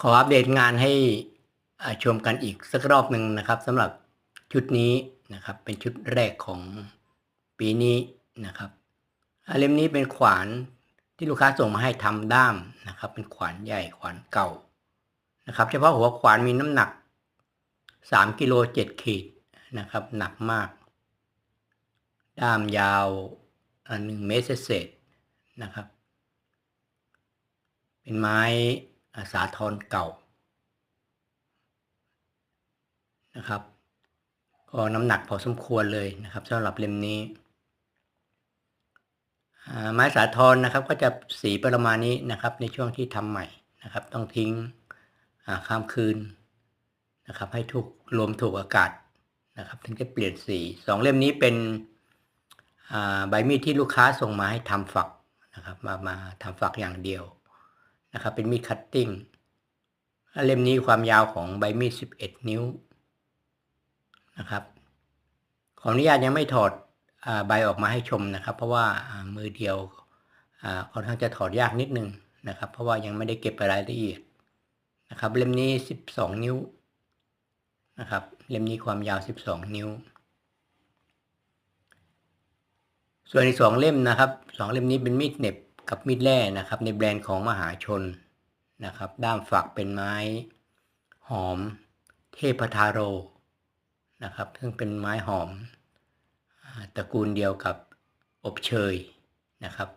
ขออัปเดตงานให้ชมกันอีกสักรอบหนึ่งนะครับสำหรับชุดนี้นะครับ เป็นชุดแรกของปีนี้นะครับอ่าเล่มนี้เป็นขวานที่ลูกค้าส่งมาให้ทำด้ามนะครับ เป็นขวานใหญ่ขวานเก่านะครับ เฉพาะหัวขวานมีน้ำหนัก3กิโล7ขีดนะครับ หนักมาก ด้ามยาวหนึ่งเมตรเศษนะครับ เป็นไม้ สาทรเก่านะครับ ก็น้ำหนักพอสมควรเลยนะครับสำหรับเล่มนี้ไม้สาทรนะครับก็จะสีประมาณนี้นะครับ ในช่วงที่ทำใหม่นะครับ ต้องทิ้งอ่าข้ามคืนนะครับ ให้ถูกรวมถูกอากาศนะครับ ถึงจะเปลี่ยนสีสองเล่มนี้เป็นใบมีดที่ลูกค้าส่งมาให้ทำฝักนะครับ มามาทำฝักอย่างเดียว นะครับ เป็นมีดคัตติ้งเล่มนี้ความยาวของใบมีด 11 นิ้วนะครับ ขออนุญาตยังไม่ถอดอใบออกมาให้ชมนะครับ เพราะว่ามือเดียวค่อนข้างจะถอดยากนิดนึงนะครับ เพราะว่ายังไม่ได้เก็บรายละเอียดนะครับ เล่มนี้ 12 นิ้วนะครับ เล่มนี้ความยาว 12 นิ้ว ส่วนอีกสองเล่มนะครับสองเล่มนี้เป็นมีดเน็บ กับมีดแร่นะครับในแบรนด์ของมหาชนนะครับ ด้ามฝักเป็นไม้หอมเทพทาโรนะครับ ซึ่งเป็นไม้หอมตระกูลเดียวกับอบเชยนะครับ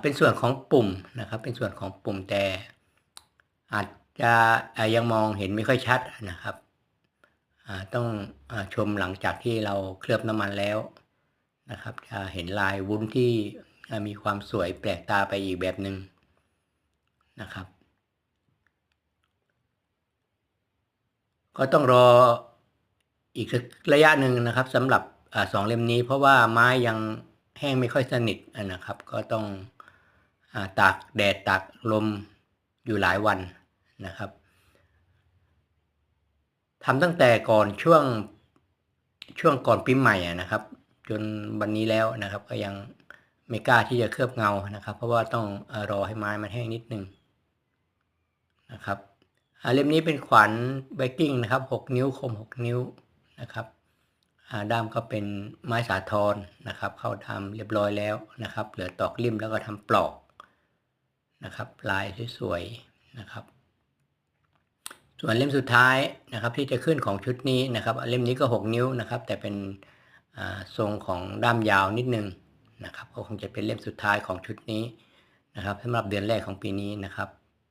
เป็นส่วนของปุ่มนะครับ เป็นส่วนของปุ่มแต่อาจจะยังมองเห็นไม่ค่อยชัดนะครับต้องอชมหลังจากที่เราเคลือบน้ำมันแล้วนะครับ จะเห็นลายวุ้นที่ มีความสวยแปลกตาไปอีกแบบหนึ่งนะครับ ก็ต้องรออีกระยะหนึ่งนะครับสำหรับอสองเล่มนี้ เพราะว่าไม้ยังแห้งไม่ค่อยสนิทนะครับ ก็ต้องอตากแดดตากลมอยู่หลายวันนะครับทำตั้งแต่ก่อนช่วงช่วงก่อนปีใหม่นะครับ จนวันนี้แล้วนะครับก็ยัง ไม่กล้าที่จะเคลือบเงานะครับ เพราะว่าต้องรอให้ไม้มันแห้งนิดนึงนะครับอ่าเล่มนี้เป็นขวานไบกิ้งนะครับ 6 นิ้วคม 6 นิ้วนะครับด้ามก็เป็นไม้สาทรนะครับ เข้าทำเรียบร้อยแล้วนะครับ เหลือตอกริมแล้วก็ทำปลอกนะครับ ลายสวยๆนะครับ ส่วนเล่มสุดท้ายนะครับที่จะขึ้นของชุดนี้นะครับ เล่มนี้ก็ 6 นิ้วนะครับ แต่เป็นทรงของด้ามยาวนิดนึง นะครับก็คงจะเป็นเล่มสุดท้ายของชุดนี้นะครับสำหรับเดือนแรกของปีนี้นะครับ